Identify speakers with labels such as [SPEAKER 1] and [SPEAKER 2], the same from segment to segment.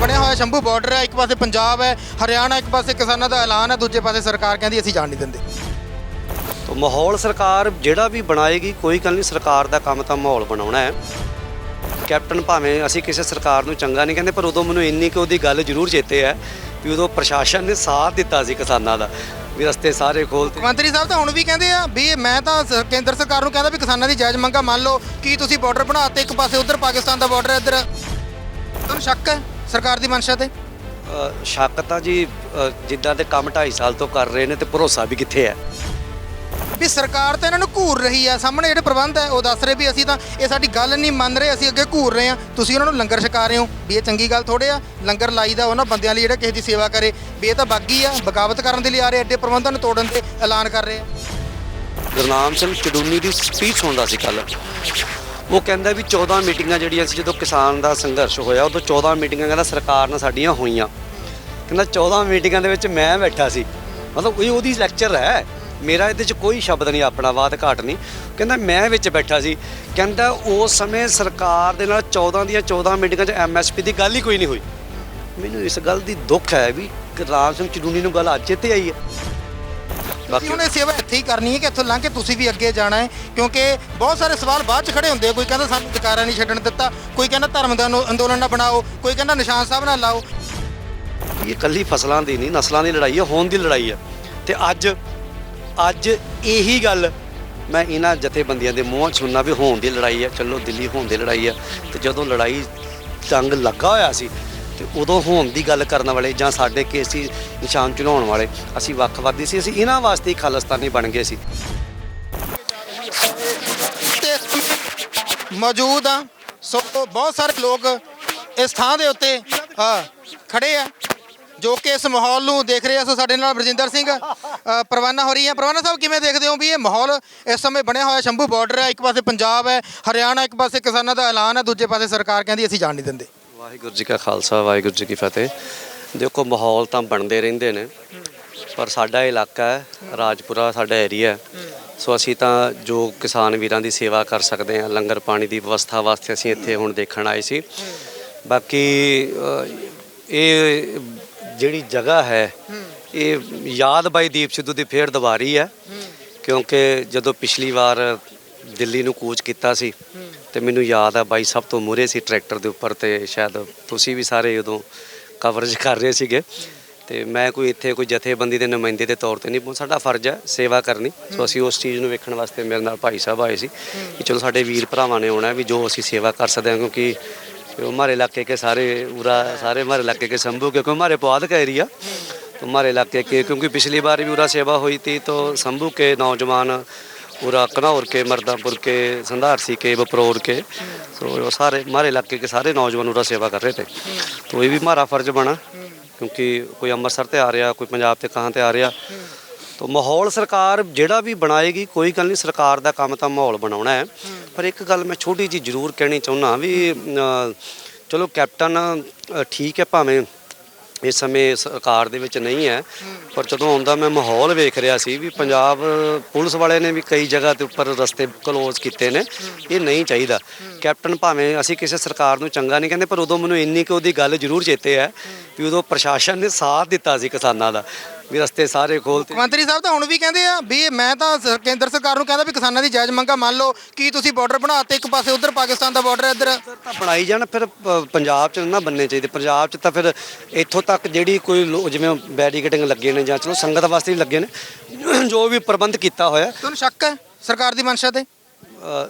[SPEAKER 1] ਬਣਿਆ ਹੋਇਆ ਸ਼ੰਭੂ ਬਾਰਡਰ ਹੈ ਇੱਕ ਪਾਸੇ ਪੰਜਾਬ ਹੈ ਹਰਿਆਣਾ ਇੱਕ ਪਾਸੇ ਕਿਸਾਨਾਂ ਦਾ ਐਲਾਨ ਹੈ ਦੂਜੇ ਪਾਸੇ ਸਰਕਾਰ ਕਹਿੰਦੀ ਅਸੀਂ ਜਾਣ ਨਹੀਂ ਦਿੰਦੇ।
[SPEAKER 2] ਤੋ ਮਾਹੌਲ ਸਰਕਾਰ ਜਿਹੜਾ ਵੀ ਬਣਾਏਗੀ ਕੋਈ ਗੱਲ ਨਹੀਂ ਸਰਕਾਰ ਦਾ ਕੰਮ ਤਾਂ ਮਾਹੌਲ ਬਣਾਉਣਾ ਹੈ। ਕੈਪਟਨ ਭਾਵੇਂ ਅਸੀਂ ਕਿਸੇ ਸਰਕਾਰ ਨੂੰ ਚੰਗਾ ਨਹੀਂ ਕਹਿੰਦੇ ਪਰ ਉਦੋਂ ਮੈਨੂੰ ਇੰਨੀ ਕਿ ਉਹਦੀ ਗੱਲ ਜ਼ਰੂਰ ਚੇਤੇ ਹੈ ਵੀ ਉਦੋਂ ਪ੍ਰਸ਼ਾਸਨ ਨੇ ਸਾਥ ਦਿੱਤਾ ਸੀ ਕਿਸਾਨਾਂ ਦਾ ਵੀ ਰਸਤੇ ਸਾਰੇ ਖੋਲ੍ਹਤੇ
[SPEAKER 1] ਮੰਤਰੀ ਸਾਹਿਬ ਤਾਂ ਹੁਣ ਵੀ ਕਹਿੰਦੇ ਆ ਵੀ ਮੈਂ ਤਾਂ ਸ- ਕੇਂਦਰ ਸਰਕਾਰ ਨੂੰ ਕਹਿੰਦਾ ਵੀ ਕਿਸਾਨਾਂ ਦੀ ਜਾਇਜ਼ ਮੰਗਾਂ ਮੰਨ ਲਓ ਕੀ ਤੁਸੀਂ ਬਾਰਡਰ ਬਣਾਤੇ ਇੱਕ ਪਾਸੇ ਉਧਰ ਪਾਕਿਸਤਾਨ ਦਾ ਬਾਰਡਰ ਹੈ ਇੱਧਰ। ਤੁਹਾਨੂੰ ਸ਼ੱਕ ਹੈ? ਸਰਕਾਰ ਦੀ ਮਨਸ਼ਾ ਤੇ?
[SPEAKER 2] ਅ, ਸ਼ੱਕ ਤਾਂ ਜੀ ਅ, ਜਿੱਦਾਂ ਦੇ ਕੰਮ 2.5 ਸਾਲ ਤੋਂ ਕਰ ਰਹੇ ਨੇ ਤੇ ਭਰੋਸਾ ਵੀ ਕਿੱਥੇ ਹੈ?
[SPEAKER 1] ਵੀ ਸਰਕਾਰ ਤਾਂ ਇਹਨਾਂ ਨੂੰ ਘੂਰ ਰਹੀ ਆ। ਸਾਹਮਣੇ ਜਿਹੜੇ ਪ੍ਰਬੰਧ ਹੈ ਉਹ ਦੱਸ ਰਹੇ ਵੀ ਅਸੀਂ ਤਾਂ ਇਹ ਸਾਡੀ ਗੱਲ ਨਹੀਂ ਮੰਨ ਰਹੇ ਅਸੀਂ ਅੱਗੇ ਘੂਰ ਰਹੇ ਆ। ਤੁਸੀਂ ਉਹਨਾਂ ਨੂੰ ਲੰਗਰ ਛਕਾ ਰਹੇ ਹੋ। ਵੀ ਇਹ ਚੰਗੀ ਗੱਲ ਥੋੜੇ ਆ ਲੰਗਰ ਲਾਈਦਾ ਉਹਨਾਂ ਬੰਦਿਆਂ ਲਈ ਜਿਹੜੇ ਕਿਸੇ ਦੀ ਸੇਵਾ ਕਰੇ। ਵੀ ਇਹ ਤਾਂ ਬਾਗੀ ਆ ਬਗਾਵਤ ਕਰਨ ਦੇ ਲਈ ਆ ਰਹੇ ਐਡੇ ਪ੍ਰਬੰਧਾਂ ਨੂੰ ਤੋੜਨ ਤੇ ਐਲਾਨ ਕਰ ਰਹੇ ਆ।
[SPEAKER 2] ਗੁਰਨਾਮ ਸਿੰਘ ਚਡੂਨੀ ਦੀ ਸਪੀਚ ਸੁਣਦਾ ਸੀ ਕੱਲ ਉਹ ਕਹਿੰਦਾ ਵੀ 14 ਮੀਟਿੰਗਾਂ ਜਿਹੜੀਆਂ ਸੀ, ਜਦੋਂ ਕਿਸਾਨ ਦਾ ਸੰਘਰਸ਼ ਹੋਇਆ, ਉਦੋਂ 14 ਮੀਟਿੰਗਾਂ ਕਹਿੰਦਾ ਸਰਕਾਰ ਨਾਲ ਸਾਡੀਆਂ ਹੋਈਆਂ। ਕਹਿੰਦਾ 14 ਮੀਟਿੰਗਾਂ ਦੇ ਵਿੱਚ ਮੈਂ ਬੈਠਾ ਸੀ। ਮਤਲਬ ਇਹ ਉਹਦੀ ਲੈਕਚਰ ਹੈ। ਮੇਰਾ ਇਹਦੇ 'ਚ ਕੋਈ ਸ਼ਬਦ ਨਹੀਂ, ਆਪਣਾ ਬਾਤ ਘਾਟ ਨਹੀਂ। ਕਹਿੰਦਾ ਮੈਂ ਵਿੱਚ ਬੈਠਾ ਸੀ। ਕਹਿੰਦਾ ਉਸ ਸਮੇਂ ਸਰਕਾਰ ਦੇ ਨਾਲ 14 ਦੀਆਂ 14 ਮੀਟਿੰਗਾਂ 'ਚ ਐਮਐਸਪੀ ਦੀ ਗੱਲ ਹੀ ਕੋਈ ਨਹੀਂ ਹੋਈ। ਮੈਨੂੰ ਇਸ ਗੱਲ ਦੀ ਦੁੱਖ ਹੈ ਵੀ ਰਾਮ ਸਿੰਘ ਚਡੂਨੀ ਨੂੰ ਗੱਲ ਅੱਜ ਇੱਥੇ ਆਈ ਹੈ।
[SPEAKER 1] ਬਾਕੀ ਉਹਨੇ ਸੇਵਾ ਇੱਥੇ ਹੀ ਕਰਨੀ ਹੈ ਕਿ ਇੱਥੋਂ ਲੰਘ ਕੇ ਤੁਸੀਂ ਵੀ ਅੱਗੇ ਜਾਣਾ ਹੈ ਕਿਉਂਕਿ ਬਹੁਤ ਸਾਰੇ ਸਵਾਲ ਬਾਅਦ ਚ ਖੜੇ ਹੁੰਦੇ ਆ। ਕੋਈ ਕਹਿੰਦਾ ਸਾਨੂੰ ਅਧਿਕਾਰਾਂ ਨਹੀਂ ਛੱਡਣ ਦਿੱਤਾ ਕੋਈ ਕਹਿੰਦਾ ਧਰਮ ਦਾ ਅੰਦੋ- ਅੰਦੋਲਨ ਨਾ ਬਣਾਓ ਕੋਈ ਕਹਿੰਦਾ ਨਿਸ਼ਾਨ ਸਾਹਿਬ ਨਾਲ ਲਾਓ।
[SPEAKER 2] ਇਹ ਕੱਲੀ ਫਸਲਾਂ ਦੀ ਨਹੀਂ ਨਸਲਾਂ ਦੀ ਲੜਾਈ ਹੈ ਹੋਣ ਦੀ ਲੜਾਈ ਹੈ। ਤੇ ਅੱਜ ਅੱਜ ਇਹੀ ਗੱਲ ਮੈਂ ਇਹਨਾਂ ਜਥੇਬੰਦੀਆਂ ਦੇ ਮੂੰਹੋਂ ਸੁਣਨਾ ਵੀ ਹੋਣ ਦੀ ਲੜਾਈ ਹੈ ਚਲੋ ਦਿੱਲੀ ਹੋਣ ਦੀ ਲੜਾਈ ਹੈ। ਤੇ ਜਦੋਂ ਲੜਾਈ ਜੰਗ ਲੱਗਾ ਹੋਇਆ ਸੀ ਤੇ ਉਦੋਂ ਹੋਣ ਦੀ ਗੱਲ ਕਰਨ ਵਾਲੇ ਜਾਂ ਸਾਡੇ ਕੇਸੀ ਨਿਸ਼ਾਨ ਚੁਣਾਉਣ ਵਾਲੇ ਅਸੀਂ ਵੱਖਵਾਦੀ ਸੀ ਅਸੀਂ ਇਹਨਾਂ ਵਾਸਤੇ ਹੀ ਖਾਲਿਸਤਾਨੀ ਬਣ ਗਏ ਸੀ।
[SPEAKER 1] ਤੇ ਮੌਜੂਦ ਆ ਸੋ ਬਹੁਤ ਸਾਰੇ ਲੋਕ ਇਸ ਥਾਂ ਦੇ ਉੱਤੇ ਅ, ਖੜੇ ਆ ਜੋ ਕਿ ਇਸ ਮਾਹੌਲ ਨੂੰ ਦੇਖ ਰਹੇ ਆ। ਸੋ ਸਾਡੇ ਨਾਲ ਬਰਜਿੰਦਰ ਸਿੰਘ ਪ੍ਰਵਾਨਾ ਹੋ ਰਹੀ ਹੈ ਪਰਵਾਨਾ ਸਾਹਿਬ ਕਿਵੇਂ ਦੇਖਦੇ ਹੋ ਵੀ ਇਹ ਮਾਹੌਲ ਇਸ ਸਮੇਂ ਬਣਿਆ ਹੋਇਆ? ਸ਼ੰਭੂ ਬਾਰਡਰ ਹੈ ਇੱਕ ਪਾਸੇ ਪੰਜਾਬ ਹੈ ਹਰਿਆਣਾ ਇੱਕ ਪਾਸੇ ਕਿਸਾਨਾਂ ਦਾ ਐਲਾਨ ਹੈ ਦੂਜੇ ਪਾਸੇ ਸਰਕਾਰ ਕਹਿੰਦੀ ਅਸੀਂ ਜਾਣ ਨਹੀਂ ਦਿੰਦੇ।
[SPEAKER 2] ਵਾਹਿਗੁਰੂ ਜੀ ਕਾ ਖਾਲਸਾ, ਵਾਹਿਗੁਰੂ ਜੀ ਕੀ ਫਤਿਹ। ਦੇਖੋ, ਮਾਹੌਲ ਤਾਂ ਬਣਦੇ ਰਹਿੰਦੇ ਨੇ, ਪਰ ਸਾਡਾ ਇਲਾਕਾ ਹੈ, ਰਾਜਪੁਰਾ ਸਾਡਾ ਏਰੀਆ ਸੋ ਅਸੀਂ ਤਾਂ ਜੋ ਕਿਸਾਨ ਵੀਰਾਂ ਦੀ ਸੇਵਾ ਕਰ ਸਕਦੇ ਹਾਂ, ਲੰਗਰ ਪਾਣੀ ਦੀ ਵਿਵਸਥਾ ਵਾਸਤੇ ਅਸੀਂ ਇੱਥੇ ਹੁਣ ਦੇਖਣ ਆਏ ਸੀ। ਬਾਕੀ ਇਹ ਜਿਹੜੀ ਜਗ੍ਹਾ ਹੈ, ਇਹ ਯਾਦ ਬਾਈ ਦੀਪ ਸਿੱਧੂ ਦੀ ਫੇਰ ਦੁਬਾਰੀ ਹੈ, ਕਿਉਂਕਿ ਜਦੋਂ ਪਿਛਲੀ ਵਾਰ ਦਿੱਲੀ ਨੂੰ ਕੂਚ ਕੀਤਾ ਸੀ ਤੇ ਮੈਨੂੰ ਯਾਦ ਆ ਬਾਈ ਸਭ ਤੋਂ ਮੂਰੇ ਸੀ ਟਰੈਕਟਰ ਦੇ ਉੱਪਰ ਤੇ ਸ਼ਾਇਦ ਤੁਸੀਂ ਵੀ ਸਾਰੇ ਉਦੋਂ ਕਵਰੇਜ ਕਰ ਰਹੇ ਸੀਗੇ ਤੇ ਮੈਂ ਕੋਈ ਇੱਥੇ ਕੋਈ ਜਥੇਬੰਦੀ ਦੇ ਨੁਮਾਇੰਦੇ ਦੇ ਤੌਰ ਤੇ ਨਹੀਂ ਪਹੁੰਚ ਸਾਡਾ ਫਰਜ਼ ਹੈ ਸੇਵਾ ਕਰਨੀ ਸੋ ਅਸੀਂ ਉਸ ਚੀਜ਼ ਨੂੰ ਵੇਖਣ ਵਾਸਤੇ ਮੇਰੇ ਨਾਲ ਭਾਈ ਸਾਹਿਬ ਆਏ ਸੀ ਕਿ ਚਲੋ ਸਾਡੇ ਵੀਰ ਭਰਾਵਾਂ ਨੇ ਆਉਣਾ ਹੈ ਵੀ ਜੋ ਅਸੀਂ ਸੇਵਾ ਕਰ ਸਕਦੇ ਹਾਂ ਕਿਉਂਕਿ वो हमारे इलाके के सारे पूरा सारे हमारे इलाके के शंभू क्योंकि हमारे पौध का एरिया तो हमारे इलाके के क्योंकि पिछली बार भी पूरा सेवा हुई थी तो शंभू के नौजवान पूरा कनौर के मर्दापुर के संधारसी के बपरौर के तो वो सारे हमारे इलाके के सारे नौजवान पूरा सेवा कर रहे थे तो ये भी हमारा फर्ज बना क्योंकि कोई अमृतसर से आ रहा कोई पंजाब से कहाँ से आ रहा ਤੋ ਮਾਹੌਲ ਸਰਕਾਰ ਜਿਹੜਾ ਵੀ ਬਣਾਏਗੀ ਕੋਈ ਗੱਲ ਨਹੀਂ ਸਰਕਾਰ ਦਾ ਕੰਮ ਤਾਂ ਮਾਹੌਲ ਬਣਾਉਣਾ ਹੈ ਪਰ ਇੱਕ ਗੱਲ ਮੈਂ ਛੋਟੀ ਜੀ ਜ਼ਰੂਰ ਕਹਿਣੀ ਚਾਹੁੰਦਾ ਵੀ ਅ, ਚਲੋ ਕੈਪਟਨ ਅ, ਠੀਕ ਹੈ ਭਾਵੇਂ ਇਸ ਸਮੇਂ ਸਰਕਾਰ ਦੇ ਵਿੱਚ ਨਹੀਂ ਹੈ, ਪਰ ਜਦੋਂ ਆਉਂਦਾ ਮੈਂ ਮਾਹੌਲ ਵੇਖ ਰਿਹਾ ਸੀ ਵੀ ਪੰਜਾਬ ਪੁਲਿਸ ਵਾਲੇ ਨੇ ਵੀ ਕਈ ਜਗ੍ਹਾ ਤੇ ਉੱਪਰ ਰਸਤੇ ਕਲੋਜ਼ ਕੀਤੇ ਨੇ, ਇਹ ਨਹੀਂ ਚਾਹੀਦਾ। ਕੈਪਟਨ ਭਾਵੇਂ ਅਸੀਂ ਕਿਸੇ ਸਰਕਾਰ ਨੂੰ ਚੰਗਾ ਨਹੀਂ ਕਹਿੰਦੇ ਪਰ ਉਦੋਂ ਮੈਨੂੰ ਇੰਨੀ ਕਿ ਉਹਦੀ ਗੱਲ ਜ਼ਰੂਰ ਚੇਤੇ ਹੈ ਵੀ ਉਦੋਂ ਪ੍ਰਸ਼ਾਸਨ ਨੇ ਸਾਥ ਦਿੱਤਾ ਸੀ ਕਿਸਾਨਾਂ ਦਾ ਵੀ ਰਸਤੇ ਸਾਰੇ ਖੋਲ੍ਹਤੇ
[SPEAKER 1] ਮੰਤਰੀ ਸਾਹਿਬ ਤਾਂ ਹੁਣ ਵੀ ਕਹਿੰਦੇ ਆ ਵੀ ਇਹ ਮੈਂ ਤਾਂ ਸ- ਕੇਂਦਰ ਸਰਕਾਰ ਨੂੰ ਕਹਿੰਦਾ ਵੀ ਕਿਸਾਨਾਂ ਦੀ ਜਾਇਜ਼ ਮੰਗਾਂ ਮੰਨ ਲਓ ਕੀ ਤੁਸੀਂ ਬਾਰਡਰ ਬਣਾਤੇ ਇੱਕ ਪਾਸੇ ਉਧਰ ਪਾਕਿਸਤਾਨ ਦਾ ਬਾਰਡਰ ਹੈ ਇੱਧਰ।
[SPEAKER 2] ਤਾਂ ਬਣਾਈ ਜਾਣ ਫਿਰ ਪ- ਪੰਜਾਬ 'ਚ ਨਾ ਬੰਨੇ ਚਾਹੀਦੇ ਪੰਜਾਬ 'ਚ ਤਾਂ ਫਿਰ ਇੱਥੋਂ ਤੱਕ ਜਿਹੜੀ ਕੋਈ ਲੋ- ਜਿਵੇਂ ਬੈਰੀਕੇਡਿੰਗ ਲੱਗੇ ਨੇ ਜਾਂ ਚਲੋ ਸੰਗਤ ਵਾਸਤੇ ਵੀ ਲੱਗੇ ਨੇ ਜੋ ਵੀ ਪ੍ਰਬੰਧ ਕੀਤਾ ਹੋਇਆ।
[SPEAKER 1] ਤੁਹਾਨੂੰ ਸ਼ੱਕ ਹੈ ਸਰਕਾਰ ਦੀ ਮਨਸ਼ਾ ਤੇ?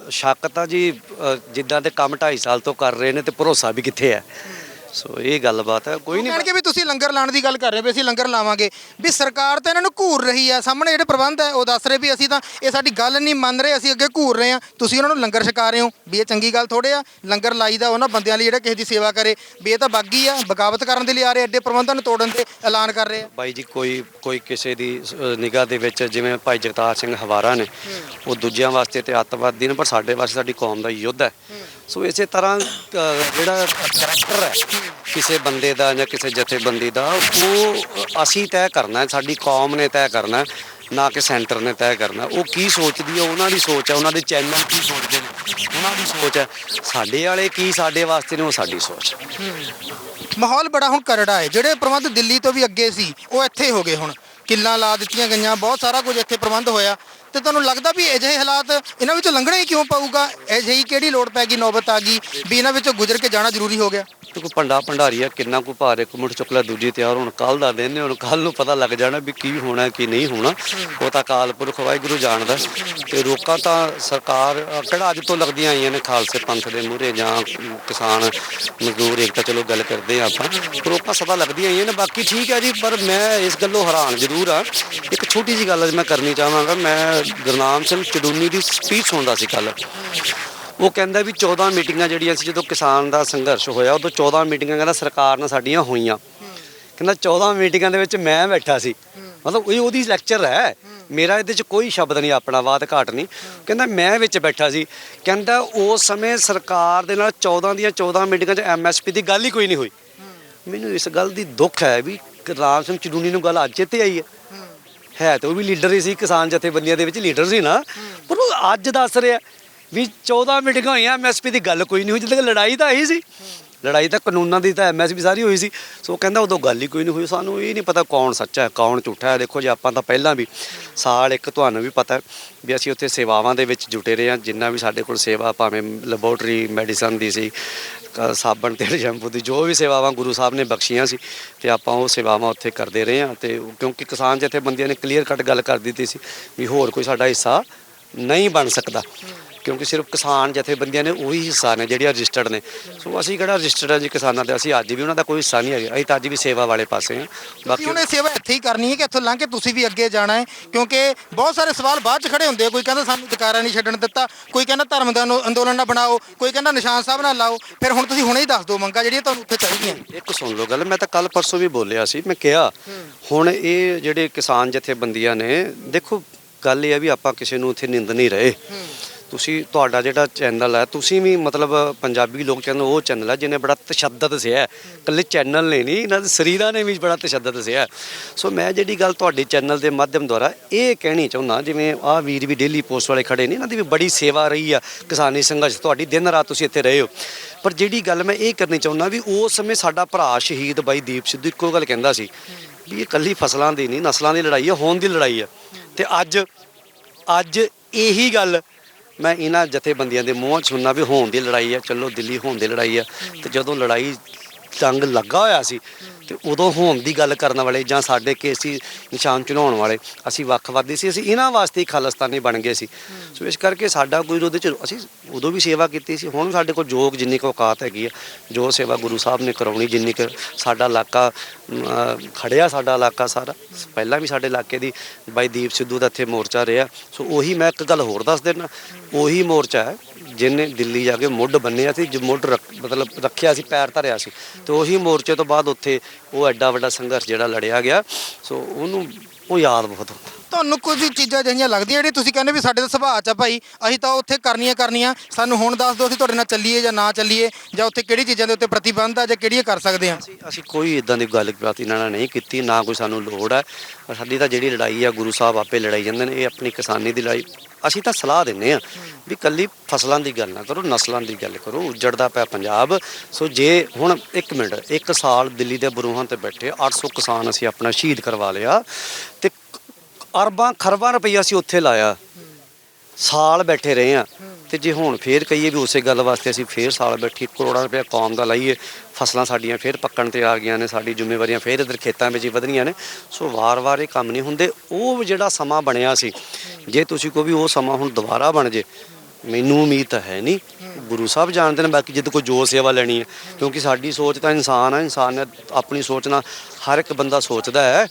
[SPEAKER 2] ਸ਼ੱਕ ਤਾਂ ਜੀ ਜਿੱਦਾਂ ਦੇ ਕੰਮ 2.5 ਸਾਲ ਤੋਂ ਕਰ ਰਹੇ ਨੇ ਤੇ ਭਰੋਸਾ ਵੀ ਕਿੱਥੇ ਹੈ? ਸੋ ਇਹ ਗੱਲਬਾਤ ਹੈ ਕੋਈ ਨਹੀਂ
[SPEAKER 1] ਕਹਿਣਗੇ ਵੀ ਤੁਸੀਂ ਲੰਗਰ ਲਾਉਣ ਦੀ ਗੱਲ ਕਰ ਰਹੇ ਹੋ ਵੀ ਅਸੀਂ ਲੰਗਰ ਲਾਵਾਂਗੇ। ਵੀ ਸਰਕਾਰ ਤਾਂ ਇਹਨਾਂ ਨੂੰ ਘੂਰ ਰਹੀ ਹੈ ਸਾਹਮਣੇ ਜਿਹੜੇ ਪ੍ਰਬੰਧ ਹੈ ਉਹ ਦੱਸ ਰਹੇ ਵੀ ਅਸੀਂ ਤਾਂ ਇਹ ਸਾਡੀ ਗੱਲ ਨਹੀਂ ਮੰਨ ਰਹੇ ਅਸੀਂ ਅੱਗੇ ਘੂਰ ਰਹੇ ਹਾਂ। ਤੁਸੀਂ ਉਹਨਾਂ ਨੂੰ ਲੰਗਰ ਛਕਾ ਰਹੇ ਹੋ ਵੀ ਇਹ ਚੰਗੀ ਗੱਲ ਥੋੜੇ ਆ ਲੰਗਰ ਲਾਈਦਾ ਉਹਨਾਂ ਬੰਦਿਆਂ ਲਈ ਜਿਹੜੇ ਕਿਸੇ ਦੀ ਸੇਵਾ ਕਰੇ। ਵੀ ਇਹ ਤਾਂ ਬਾਗੀ ਆ ਬਗਾਵਤ ਕਰਨ ਦੇ ਲਈ ਆ ਰਹੇ ਐਡੇ ਪ੍ਰਬੰਧਾਂ ਨੂੰ ਤੋੜਨ ਤੇ ਐਲਾਨ ਕਰ ਰਹੇ ਆ।
[SPEAKER 2] ਬਾਈ ਜੀ ਕੋਈ ਕੋਈ ਕਿਸੇ ਦੀ ਨਿਗਾਹ ਦੇ ਵਿੱਚ ਜਿਵੇਂ ਭਾਈ ਜਗਤਾਰ ਸਿੰਘ ਹਵਾਰਾ ਨੇ ਉਹ ਦੂਜਿਆਂ ਵਾਸਤੇ ਤੇ ਅੱਤਵਾਦੀ ਨੇ ਪਰ ਸਾਡੇ ਵਾਸਤੇ ਸਾਡੀ ਕੌਮ ਦਾ ਯੁੱਧ ਹੈ। ਸੋ ਇਸੇ ਤਰ੍ਹਾਂ ਜਿਹੜਾ ਕਰੈਕਟਰ ਹੈ, ਕਿਸੇ ਬੰਦੇ ਦਾ ਜਾਂ ਕਿਸੇ ਜਥੇਬੰਦੀ ਦਾ, ਉਹ ਅਸੀਂ ਤੈਅ ਕਰਨਾ ਹੈ, ਸਾਡੀ ਕੌਮ ਨੇ ਤੈਅ ਕਰਨਾ ਨਾ ਕਿ ਸੈਂਟਰ ਨੇ ਤੈਅ ਕਰਨਾ ਉਹ ਕੀ ਸੋਚਦੀ ਹੈ, ਉਹਨਾਂ ਦੀ ਸੋਚ ਹੈ, ਉਹਨਾਂ ਦੇ ਚੈਨਲ ਕੀ ਸੋਚਦੇ ਨੇ, ਉਹਨਾਂ ਦੀ ਸੋਚ ਹੈ। ਸਾਡੇ ਵਾਲੇ ਕੀ ਸਾਡੇ ਵਾਸਤੇ ਨੇ, ਉਹ ਸਾਡੀ ਸੋਚ
[SPEAKER 1] ਮਾਹੌਲ ਬੜਾ ਹੁਣ ਕਰੜਾ ਹੈ। ਜਿਹੜੇ ਪ੍ਰਬੰਧ ਦਿੱਲੀ ਤੋਂ ਵੀ ਅੱਗੇ ਸੀ, ਉਹ ਇੱਥੇ ਹੋ ਗਏ ਹੁਣ। ਕਿੱਲਾਂ ਲਾ ਦਿੱਤੀਆਂ ਗਈਆਂ, ਬਹੁਤ ਸਾਰਾ ਕੁਝ ਇੱਥੇ ਪ੍ਰਬੰਧ ਹੋਇਆ। ਤੇ ਤੁਹਾਨੂੰ ਲੱਗਦਾ ਵੀ ਅਜਿਹੇ ਹਾਲਾਤ ਇਹਨਾਂ ਵਿੱਚੋਂ ਲੰਘਣਾ ਹੀ ਕਿਉਂ ਪਊਗਾ? ਅਜਿਹੀ ਕਿਹੜੀ ਲੋੜ ਪੈ ਗਈ, ਨੌਬਤ ਆ ਗਈ ਵੀ ਇਹਨਾਂ ਵਿੱਚੋਂ ਗੁਜ਼ਰ ਕੇ ਜਾਣਾ ਜ਼ਰੂਰੀ ਹੋ ਗਿਆ?
[SPEAKER 2] ਤੇ ਕੋਈ ਭੰਡਾ ਭੰਡਾਰੀ ਆ, ਕਿੰਨਾ ਕੋ ਭਾਰ ਇੱਕ ਮੁੱਠ ਚੁੱਕ ਲੈ ਦੂਜੀ ਤਿਆਰ, ਹੁਣ ਕੱਲ ਦਾ ਦਿਨ ਨੇ ਹੁਣ ਕੱਲ ਨੂੰ ਪਤਾ ਲੱਗ ਜਾਣਾ ਵੀ ਕੀ ਹੋਣਾ, ਕੀ ਨਹੀਂ ਹੋਣਾ। ਉਹ ਤਾਂ ਅਕਾਲ ਪੁਰਖ ਵਾਹਿਗੁਰੂ ਜਾਣਦਾ। ਤੇ ਰੋਕਾਂ ਤਾਂ ਸਰਕਾਰ ਕਿਹੜਾ ਅੱਜ ਤੋਂ ਲੱਗਦੀਆਂ ਆਈਆਂ ਨੇ ਖਾਲਸੇ ਪੰਥ ਦੇ ਮੂਹਰੇ ਜਾਂ ਕਿਸਾਨ, ਮਜ਼ਦੂਰ ਇੱਕ ਤਾਂ ਚਲੋ ਗੱਲ ਕਰਦੇ ਆ ਆਪਾਂ। ਰੋਕਾਂ ਸਦਾ ਲੱਗਦੀਆਂ ਆਈਆਂ ਨੇ, ਬਾਕੀ ਠੀਕ ਹੈ ਜੀ, ਪਰ ਮੈਂ ਇਸ ਗੱਲੋਂ ਹੈਰਾਨ ਜ਼ਰੂਰ ਆ ਇੱਕ ਛੋਟੀ ਜੀ ਗੱਲ ਅੱਜ ਮੈਂ ਕਰਨੀ ਚਾਹਾਂਗਾ, ਮੈਂ ਗੁਰਨਾਮ ਸਿੰਘ ਚੜੂਨੀ ਦੀ ਸਪੀਚ ਸੁਣਦਾ ਸੀ ਕੱਲ ਉਹ ਕਹਿੰਦਾ ਵੀ 14 ਮੀਟਿੰਗਾਂ ਜਿਹੜੀਆਂ ਸੀ, ਜਦੋਂ ਕਿਸਾਨ ਦਾ ਸੰਘਰਸ਼ ਹੋਇਆ, ਉਦੋਂ 14 ਮੀਟਿੰਗਾਂ ਕਹਿੰਦਾ ਸਰਕਾਰ ਨਾਲ ਸਾਡੀਆਂ ਹੋਈਆਂ। ਕਹਿੰਦਾ 14 ਮੀਟਿੰਗਾਂ ਦੇ ਵਿੱਚ ਮੈਂ ਬੈਠਾ ਸੀ। ਮਤਲਬ ਇਹ ਉਹਦੀ ਲੈਕਚਰ ਹੈ। ਮੇਰਾ ਇਹਦੇ 'ਚ ਕੋਈ ਸ਼ਬਦ ਨਹੀਂ ਆਪਣਾ ਬਾਤ ਘਾਟ ਨਹੀਂ। ਕਹਿੰਦਾ ਮੈਂ ਵਿੱਚ ਬੈਠਾ ਸੀ। ਕਹਿੰਦਾ ਉਸ ਸਮੇਂ ਸਰਕਾਰ ਦੇ ਨਾਲ 14 ਦੀਆਂ 14 ਮੀਟਿੰਗਾਂ 'ਚ ਐਮਐਸਪੀ ਦੀ ਗੱਲ ਹੀ ਕੋਈ ਨਹੀਂ ਹੋਈ। ਮੈਨੂੰ ਇਸ ਗੱਲ ਦੀ ਦੁੱਖ ਹੈ ਵੀ ਰਾਮ ਸਿੰਘ ਚੜੂਨੀ ਨੂੰ ਗੱਲ ਅੱਜ ਚੇਤੇ ਆਈ ਹੈ। ਹੈ ਤੇ ਉਹ ਵੀ ਲੀਡਰ ਹੀ ਸੀ, ਕਿਸਾਨ ਜਥੇਬੰਦੀਆਂ ਦੇ ਵਿੱਚ ਲੀਡਰ ਸੀ ਨਾ। ਪਰ ਉਹ ਅੱਜ ਦੱਸ ਰਿਹਾ ਵੀ 14 ਮੀਟਿੰਗਾਂ ਹੋਈਆਂ ਐਮਐਸਪੀ ਦੀ ਗੱਲ ਕੋਈ ਨਹੀਂ ਹੋਈ, ਜਦੋਂ ਲੜਾਈ ਤਾਂ ਆਹੀ ਸੀ। ਲੜਾਈ ਤਾਂ ਕਾਨੂੰਨਾਂ ਦੀ ਤਾਂ ਐਮਐਸਪੀ ਸਾਰੀ ਹੋਈ ਸੀ। ਸੋ ਕਹਿੰਦਾ ਉਦੋਂ ਗੱਲ ਹੀ ਕੋਈ ਨਹੀਂ ਹੋਈ, ਸਾਨੂੰ ਇਹ ਨਹੀਂ ਪਤਾ ਕੌਣ ਸੱਚਾ ਹੈ, ਕੌਣ ਝੂਠਾ ਹੈ। ਦੇਖੋ ਜੀ, ਆਪਾਂ ਤਾਂ ਪਹਿਲਾਂ ਵੀ ਸਾਲ ਇੱਕ ਤੁਹਾਨੂੰ ਵੀ ਪਤਾ ਵੀ ਅਸੀਂ ਉੱਥੇ ਸੇਵਾਵਾਂ ਦੇ ਵਿੱਚ ਜੁਟੇ ਰਹੇ ਹਾਂ। ਜਿੰਨਾ ਵੀ ਸਾਡੇ ਕੋਲ ਸੇਵਾ, ਭਾਵੇਂ ਲੈਬੋਰਟਰੀ ਮੈਡੀਸਨ ਦੀ ਸੀ ਕ- ਸਾਬਣ ਤੇ ਸ਼ੈਂਪੂ ਦੀ ਜੋ ਵੀ ਸੇਵਾਵਾਂ ਗੁਰੂ ਸਾਹਿਬ ਨੇ ਬਖਸ਼ੀਆਂ ਸੀ ਤੇ ਆਪਾਂ ਉਹ ਸੇਵਾਵਾਂ ਉੱਥੇ ਕਰਦੇ ਰਹੇ ਹਾਂ ਤੇ ਉਹ- ਕਿਉਂਕਿ ਕਿਸਾਨ ਜਥੇਬੰਦੀਆਂ ਨੇ ਕਲੀਅਰ ਕੱਟ ਗੱਲ ਕਰ ਦਿੱਤੀ ਸੀ ਵੀ ਹੋਰ ਕੋਈ ਸਾਡਾ ਹਿੱਸਾ ਨਹੀਂ ਬਣ ਸਕਦਾ। ਕਿਉਂਕਿ ਸਿਰਫ ਕਿਸਾਨ ਜਥੇਬੰਦੀਆਂ ਨੇ ਉਹੀ ਹਿੱਸਾ ਨੇ ਜਿਹੜੀਆਂ ਰਜਿਸਟਰਡ ਨੇ। ਸੋ ਅਸੀਂ ਕਿਹੜਾ ਰਜਿਸਟਰਡ ਆ ਜੀ ਕਿਸਾਨਾਂ ਦੇ? ਅਸੀਂ ਅੱਜ ਵੀ ਉਹਨਾਂ ਦਾ ਕੋਈ ਹਿੱਸਾ ਨਹੀਂ ਹੈਗੇ। ਅਸੀਂ ਤਾਂ ਅੱਜ ਵੀ ਸੇਵਾ ਵਾਲੇ ਪਾਸੇ ਹਾਂ।
[SPEAKER 1] ਬਾਕੀ ਇਹ ਸੇਵਾ ਇੱਥੇ ਹੀ ਕਰਨੀ ਹੈ ਕਿ ਇੱਥੋਂ ਲੰਘ ਕੇ ਤੁਸੀਂ ਵੀ ਅੱਗੇ ਜਾਣਾ ਹੈ? ਕਿਉਂਕਿ ਬਹੁਤ ਸਾਰੇ ਸਵਾਲ ਬਾਅਦ ਚ ਖੜੇ ਹੁੰਦੇ ਆ। ਕੋਈ ਕਹਿੰਦਾ ਸਾਨੂੰ ਅਧਿਕਾਰਾਂ ਨਹੀਂ ਛੱਡਣ ਦਿੱਤਾ। ਕੋਈ ਕਹਿੰਦਾ ਧਰਮ ਦਾ ਅੰਦੋ- ਅੰਦੋਲਨ ਨਾ ਬਣਾਓ। ਕੋਈ ਕਹਿੰਦਾ ਨਿਸ਼ਾਨ ਸਾਹਿਬ ਨਾਲ ਲਾਓ। ਫਿਰ ਹੁਣ ਤੁਸੀਂ ਹੁਣੇ ਹੀ ਦੱਸ ਦਿਓ ਮੰਗਾਂ ਜਿਹੜੀਆਂ ਤੁਹਾਨੂੰ ਉੱਥੇ ਚਾਹੀਦੀਆਂ
[SPEAKER 2] ਇੱਕ ਸੁਣ ਲਓ ਗੱਲ। ਮੈਂ ਤਾਂ ਕੱਲ ਪਰਸੋਂ ਵੀ ਬੋਲਿਆ ਸੀ। ਮੈਂ ਕਿਹਾ ਹੁਣ ਇਹ ਜਿਹੜੇ ਕਿਸਾਨ ਜਥੇਬੰਦੀਆਂ ਨੇ ਦੇਖੋ ਗੱਲ ਇਹ ਹੈ ਵੀ ਆਪਾਂ ਕਿਸੇ ਨੂੰ ਉੱਥੇ ਨਿੰਦ ਨਹੀਂ ਰਹੇ। ਤੁਸੀਂ ਤੁਹਾਡਾ ਜਿਹੜਾ ਚੈਨਲ ਹੈ, ਤੁਸੀਂ ਵੀ ਮਤਲਬ ਪੰਜਾਬੀ ਲੋਕ ਚੈਨਲ ਉਹ ਚੈਨਲ ਹੈ ਜਿਹਨੇ ਬੜਾ ਤਸ਼ੱਦਦ ਸਿਆ ਇਕੱਲੇ ਚੈਨਲ ਨੇ ਨਹੀਂ, ਇਹਨਾਂ ਦੇ ਸਰੀਰਾਂ ਨੇ ਵੀ ਬੜਾ ਤਸ਼ੱਦਦ ਸਿਆ ਸੋ ਮੈਂ ਜਿਹੜੀ ਗੱਲ ਤੁਹਾਡੇ ਚੈਨਲ ਦੇ ਮਾਧਿਅਮ ਦੁਆਰਾ ਇਹ ਕਹਿਣੀ ਚਾਹੁੰਦਾ, ਜਿਵੇਂ ਆਹ ਵੀਰ ਵੀ ਡੇਲੀ ਪੋਸਟ ਵਾਲੇ ਖੜੇ ਨੇ, ਇਹਨਾਂ ਦੀ ਵੀ ਬੜੀ ਸੇਵਾ ਰਹੀ ਆ ਕਿਸਾਨੀ ਸੰਘਰਸ਼ ਤੁਹਾਡੀ ਦਿਨ ਰਾਤ ਤੁਸੀਂ ਇੱਥੇ ਰਹੇ ਹੋ। ਪਰ ਜਿਹੜੀ ਗੱਲ ਮੈਂ ਇਹ ਕਰਨੀ ਚਾਹੁੰਦਾ ਵੀ ਉਸ ਸਮੇਂ ਸਾਡਾ ਭਰਾ ਸ਼ਹੀਦ ਬਾਈ ਦੀਪ ਸਿੱਧੂ ਇੱਕੋ ਗੱਲ ਕਹਿੰਦਾ ਸੀ ਵੀ ਇਹ ਇਕੱਲੀ ਫਸਲਾਂ ਦੀ ਨਹੀਂ, ਨਸਲਾਂ ਦੀ ਲੜਾਈ ਹੈ ਹੋਣ ਦੀ ਲੜਾਈ ਹੈ ਤੇ ਅੱਜ ਅੱਜ ਇਹੀ ਗੱਲ ਮੈਂ ਇਹਨਾਂ ਜਥੇਬੰਦੀਆਂ ਦੇ ਮੂੰਹੋਂ 'ਚ ਸੁਣਨਾ ਵੀ ਹੋਣ ਦੀ ਲੜਾਈ ਆ, ਚੱਲੋ ਦਿੱਲੀ ਹੋਣ ਦੀ ਲੜਾਈ ਆ, ਤੇ ਜਦੋਂ ਲੜਾਈ ਜੰਗ ਲੱਗਾ ਹੋਇਆ ਸੀ ਤੇ ਉਦੋਂ ਹੋਣ ਦੀ ਗੱਲ ਕਰਨ ਵਾਲੇ ਜਾਂ ਸਾਡੇ ਕੇਸੀ ਨਿਸ਼ਾਨ ਚੁਣਾਉਣ ਵਾਲੇ ਅਸੀਂ ਵੱਖਵਾਦੀ ਸੀ ਅਸੀਂ ਇਹਨਾਂ ਵਾਸਤੇ ਹੀ ਖਾਲਿਸਤਾਨੀ ਬਣ ਗਏ ਸੀ। ਸੋ ਇਸ ਕਰਕੇ ਸਾਡਾ ਕੋਈ ਉਹਦੇ ਚ ਅਸੀਂ ਉਦੋਂ ਵੀ ਸੇਵਾ ਕੀਤੀ ਸੀ ਹੁਣ ਸਾਡੇ ਕੋਲ ਜੋਗ ਜਿੰਨੀ ਕੁ ਔਕਾਤ ਹੈਗੀ ਆ ਜੋ ਸੇਵਾ ਗੁਰੂ ਸਾਹਿਬ ਨੇ ਕਰਾਉਣੀ ਜਿੰਨੀ ਕੁ ਸਾਡਾ ਇਲਾਕਾ ਅਮ, ਖੜਿਆ ਸਾਡਾ ਇਲਾਕਾ ਸਾਰਾ ਪਹਿਲਾਂ ਵੀ ਸਾਡੇ ਇਲਾਕੇ ਦੀ ਬਾਈ ਦੀਪ ਸਿੱਧੂ ਦਾ ਇੱਥੇ ਮੋਰਚਾ ਰਿਹਾ। ਸੋ ਉਹੀ ਮੈਂ ਇੱਕ ਗੱਲ ਹੋਰ ਦੱਸ ਦੇਣਾ ਉਹੀ ਮੋਰਚਾ ਹੈ ਜਿਹਨੇ ਦਿੱਲੀ ਜਾ ਕੇ ਮੁੱਢ ਬੰਨਿਆ ਸੀ ਜੋ ਮੁੱਢ ਰੱਖ- ਮਤਲਬ ਰੱਖਿਆ ਸੀ ਪੈਰ ਧਰਿਆ ਸੀ। ਤੇ ਉਹੀ ਮੋਰਚੇ ਤੋਂ ਬਾਅਦ ਉੱਥੇ ਉਹ ਐਡਾ ਵੱਡਾ ਸੰਘਰਸ਼ ਜਿਹੜਾ ਲੜਿਆ ਗਿਆ। ਸੋ ਉਹਨੂੰ ਉਹ ਯਾਦ ਬਹੁਤ ਹੁੰਦਾ।
[SPEAKER 1] ਤੁਹਾਨੂੰ ਕੁਝ ਚੀਜ਼ਾਂ ਜਿਹੀਆਂ ਲੱਗਦੀਆਂ ਜਿਹੜੀ ਤੁਸੀਂ ਕਹਿੰਦੇ ਵੀ ਸਾਡੇ ਦਾ ਸੁਭਾਅ ਚ ਆ ਭਾਈ ਅਸੀਂ ਤਾਂ ਉੱਥੇ ਕਰਨੀਆਂ ਕਰਨੀਆਂ ਸਾਨੂੰ ਹੁਣ ਦੱਸ ਦਿਓ ਅਸੀਂ ਤੁਹਾਡੇ ਨਾਲ ਚੱਲੀਏ ਜਾਂ ਨਾ ਚੱਲੀਏ ਜਾਂ ਉੱਥੇ ਕਿਹੜੀ ਚੀਜ਼ਾਂ ਦੇ ਉੱਤੇ ਪ੍ਰਤੀਬੰਧ ਆ ਜਾਂ ਕਿਹੜੀਆਂ ਕਰ ਸਕਦੇ ਹਾਂ
[SPEAKER 2] ਅਸੀਂ ਅਸੀਂ ਕੋਈ ਇਦਾਂ ਦੀ ਗੱਲ ਇਹਨਾਂ ਨਾਲ ਨਹੀਂ ਕੀਤੀ ਨਾ ਕੋਈ ਸਾਨੂੰ ਲੋੜ ਹੈ ਸਾਡੀ ਤਾਂ ਜਿਹੜੀ ਲੜਾਈ ਆ ਗੁਰੂ ਸਾਹਿਬ ਆਪੇ ਲੜਾਈ ਜਾਂਦੇ ਨੇ ਇਹ ਆਪਣੀ ਕਿਸਾਨੀ ਦੀ ਲੜਾਈ ਅਸੀਂ ਤਾਂ ਸਲਾਹ ਦਿੰਨੇ ਆ ਵੀ ਕੱਲੀ ਫਸਲਾਂ ਦੀ ਗੱਲ ਨਾ ਕਰੋ, ਨਸਲਾਂ ਦੀ ਗੱਲ ਕਰੋ ਉੱਜੜਦਾ ਪਿਆ ਪੰਜਾਬ। ਸੋ ਜੇ ਹੁਣ ਇੱਕ ਮਿੰਟ, ਇੱਕ ਸਾਲ ਦਿੱਲੀ ਦੇ ਬਰੂਹਾਂ ਤੇ ਬੈਠੇ 800 ਕਿਸਾਨ ਅਸੀਂ ਆਪਣਾ ਸ਼ਹੀਦ ਕਰਵਾ ਲਿਆ ਤੇ ਅਰਬਾਂ ਖਰਬਾਂ ਰੁਪਈਆ ਅਸੀਂ ਉੱਥੇ ਲਾਇਆ। ਸਾਲ ਬੈਠੇ ਰਹੇ ਆ ਤੇ ਜੇ ਹੁਣ ਫੇਰ ਕਹੀਏ ਵੀ ਉਸੇ ਗੱਲ ਵਾਸਤੇ ਅਸੀਂ ਫੇਰ ਸਾਲ ਬੈਠੀ ਕਰੋੜਾਂ ਰੁਪਏ ਕੌਮ ਦਾ ਲਾਈਏ, ਫਸਲਾਂ ਸਾਡੀਆਂ ਫੇਰ ਪੱਕਣ ਤੇ ਆ ਗਈਆਂ ਨੇ, ਸਾਡੀ ਜ਼ਿੰਮੇਵਾਰੀਆਂ ਫੇਰ ਇਧਰ ਖੇਤਾਂ ਵਿੱਚ ਹੀ ਵਧਣੀਆਂ ਨੇ। ਸੋ ਵਾਰ-ਵਾਰ ਇਹ ਕੰਮ ਨਹੀਂ ਹੁੰਦੇ। ਉਹ ਜਿਹੜਾ ਸਮਾਂ ਬਣਿਆ ਸੀ, ਜੇ ਤੁਸੀਂ ਕਹੋ ਵੀ ਉਹ ਸਮਾਂ ਹੁਣ ਦੁਬਾਰਾ ਬਣ ਜੇ, ਮੈਨੂੰ ਉਮੀਦ ਤਾਂ ਹੈ ਨਹੀਂ। ਗੁਰੂ ਸਾਹਿਬ ਜਾਣਦੇ ਨੇ, ਬਾਕੀ ਜਿੱਦ ਕੋਈ ਜੋ ਸੇਵਾ ਲੈਣੀ ਹੈ। ਕਿਉਂਕਿ ਸਾਡੀ ਸੋਚ ਤਾਂ ਇਨਸਾਨ ਆ, ਇਨਸਾਨ ਨੇ ਆਪਣੀ ਸੋਚ ਨਾਲ ਹਰ ਇੱਕ ਬੰਦਾ ਸੋਚਦਾ ਹੈ।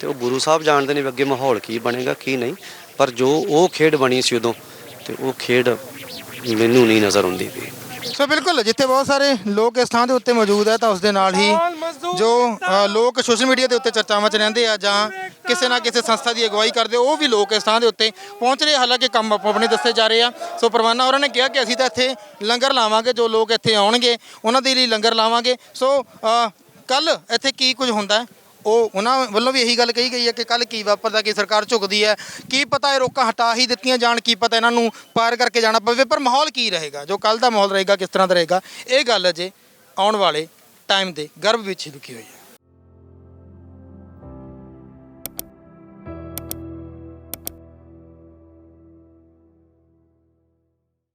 [SPEAKER 2] ਤੇ ਉਹ ਗੁਰੂ ਸਾਹਿਬ ਜਾਣਦੇ ਨੇ ਵੀ ਅੱਗੇ ਮਾਹੌਲ ਕੀ ਬਣੇਗਾ, ਕੀ ਨਹੀਂ। ਪਰ ਜੋ ਉਹ ਖੇਡ ਬਣੀ ਸੀ ਉਦੋਂ, ਤੇ ਉਹ ਖੇਡ ਮੈਨੂੰ ਨਹੀਂ ਨਜ਼ਰ ਆਉਂਦੀ ਵੀ।
[SPEAKER 1] ਸੋ ਬਿਲਕੁਲ ਜਿੱਥੇ ਬਹੁਤ ਸਾਰੇ ਲੋਕ ਇਸ ਥਾਂ ਦੇ ਉੱਤੇ ਮੌਜੂਦ ਹੈ ਤਾਂ ਉਸ ਦੇ ਨਾਲ ਹੀ ਜੋ ਅ, ਲੋਕ ਸੋਸ਼ਲ ਮੀਡੀਆ ਦੇ ਉੱਤੇ ਚਰਚਾਵਾਂ 'ਚ ਰਹਿੰਦੇ ਆ ਜਾਂ ਕਿਸੇ ਨਾ ਕਿਸੇ ਸੰਸਥਾ ਦੀ ਅਗਵਾਈ ਕਰਦੇ ਉਹ ਵੀ ਲੋਕ ਇਸ ਥਾਂ ਦੇ ਉੱਤੇ ਪਹੁੰਚ ਰਹੇ ਹਾਲਾਂਕਿ ਕੰਮ ਆਪੋ ਆਪਣੇ ਦੱਸੇ ਜਾ ਰਹੇ ਆ। ਸੋ ਪਰਵਾਨਾ ਹੋਰਾਂ ਨੇ ਕਿਹਾ ਕਿ ਅਸੀਂ ਤਾਂ ਇੱਥੇ ਲੰਗਰ ਲਾਵਾਂਗੇ ਜੋ ਲੋਕ ਇੱਥੇ ਆਉਣਗੇ ਉਹਨਾਂ ਦੇ ਲਈ ਲੰਗਰ ਲਾਵਾਂਗੇ। ਸੋ ਕੱਲ ਇੱਥੇ ਕੀ ਕੁਝ ਹੁੰਦਾ ਹੈ? ਉਹ ਉਹਨਾਂ ਵੱਲੋਂ ਵੀ ਇਹੀ ਗੱਲ ਕਹੀ ਗਈ ਹੈ ਕਿ ਕੱਲ ਕੀ ਵਾਪਰਦਾ, ਕਿ ਸਰਕਾਰ ਝੁਕਦੀ ਹੈ, ਕੀ ਪਤਾ ਇਹ ਰੋਕਾਂ ਹਟਾ ਹੀ ਦਿੱਤੀਆਂ ਜਾਣ, ਕੀ ਪਤਾ ਇਹਨਾਂ ਨੂੰ ਪਾਰ ਕਰਕੇ ਜਾਣਾ ਪਵੇ, ਪਰ ਮਾਹੌਲ ਕੀ ਰਹੇਗਾ? ਜੋ ਕੱਲ ਦਾ ਮਾਹੌਲ ਰਹੇਗਾ, ਕਿਸ ਤਰ੍ਹਾਂ ਦਾ ਰਹੇਗਾ? ਇਹ ਗੱਲ ਅਜੇ ਆਉਣ ਵਾਲੇ ਟਾਈਮ ਦੇ ਗਰਭ ਵਿੱਚ ਹੀ ਲੁਕੀ ਹੋਈ ਹੈ।